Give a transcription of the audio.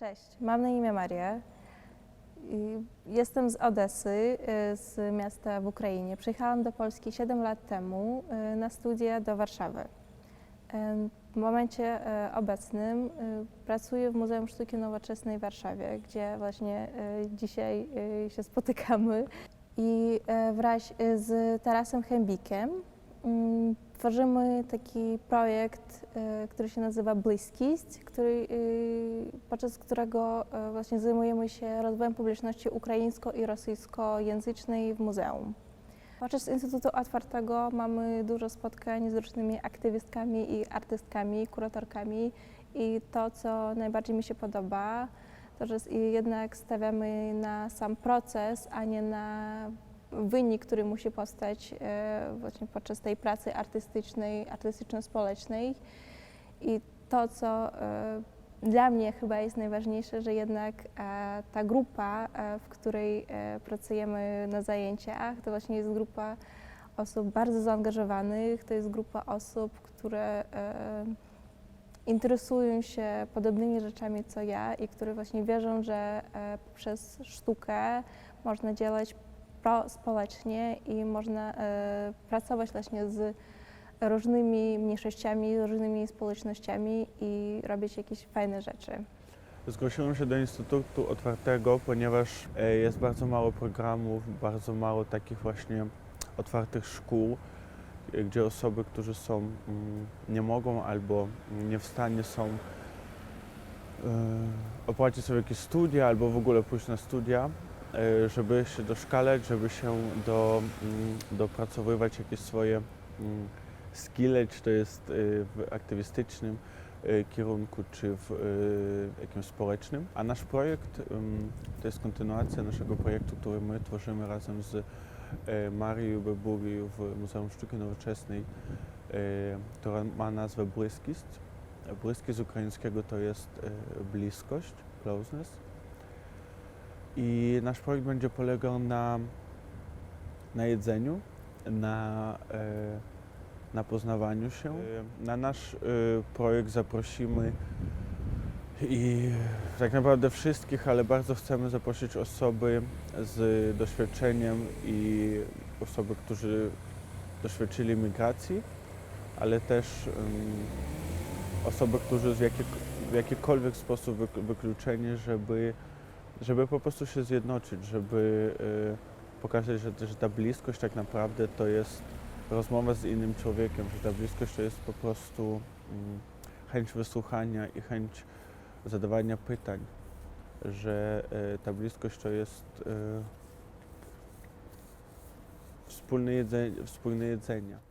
Cześć, mam na imię Maria. I Jestem z Odesy, y, z miasta w Ukrainie. Przyjechałam do Polski 7 lat temu y, na studia do Warszawy. Em, W momencie obecnym y, pracuję w Muzeum Sztuki Nowoczesnej w Warszawie, gdzie właśnie y, dzisiaj y, się spotykamy. I wraz y, z Tarasem Chembikiem mm, tworzymy taki projekt, y, który się nazywa Bliskiść, który, y, podczas którego y, właśnie zajmujemy się rozwojem publiczności ukraińsko- i rosyjskojęzycznej w muzeum. Podczas Instytutu Otwartego mamy dużo spotkań z różnymi aktywistkami i artystkami, kuratorkami i to, co najbardziej mi się podoba, to, że jednak stawiamy na sam proces, a nie na wynik, który musi powstać e, właśnie podczas tej pracy artystycznej, artystyczno-społecznej. I to, co e, dla mnie chyba jest najważniejsze, że jednak e, ta grupa, w której pracujemy na zajęciach, to właśnie jest grupa osób bardzo zaangażowanych, to jest grupa osób, które interesują się podobnymi rzeczami co ja i które właśnie wierzą, że poprzez sztukę można działać prospołecznie i można e, pracować właśnie z różnymi mniejszościami, różnymi społecznościami i robić jakieś fajne rzeczy. Zgłosiłem się do Instytutu Otwartego, ponieważ e, jest bardzo mało programów, bardzo mało takich właśnie otwartych szkół, e, gdzie osoby, którzy są, mm, nie mogą albo nie w stanie są opłacić sobie jakieś studia albo w ogóle pójść na studia, żeby się doszkalać, żeby się do, mm, dopracowywać jakieś swoje mm, skille, czy to jest e, w aktywistycznym e, kierunku, czy w e, jakimś społecznym. A nasz projekt to jest kontynuacja naszego projektu, który my tworzymy razem z e, Marią Beburi w Muzeum Sztuki Nowoczesnej, e, która ma nazwę Błyskist. Błyski z ukraińskiego to jest e, bliskość, closeness. I nasz projekt będzie polegał na, na jedzeniu, na, e, na poznawaniu się. E, Na nasz e, projekt zaprosimy i tak naprawdę wszystkich, ale bardzo chcemy zaprosić osoby z doświadczeniem i osoby, którzy doświadczyli migracji, ale też em, osoby, którzy w, jakiek, w jakikolwiek sposób wyk- wykluczeni, żeby, żeby po prostu się zjednoczyć, żeby e, pokazać, że, że ta bliskość tak naprawdę to jest rozmowa z innym człowiekiem, że ta bliskość to jest po prostu mm, chęć wysłuchania i chęć zadawania pytań, że e, ta bliskość to jest e, wspólne jedzenie, wspólne jedzenie.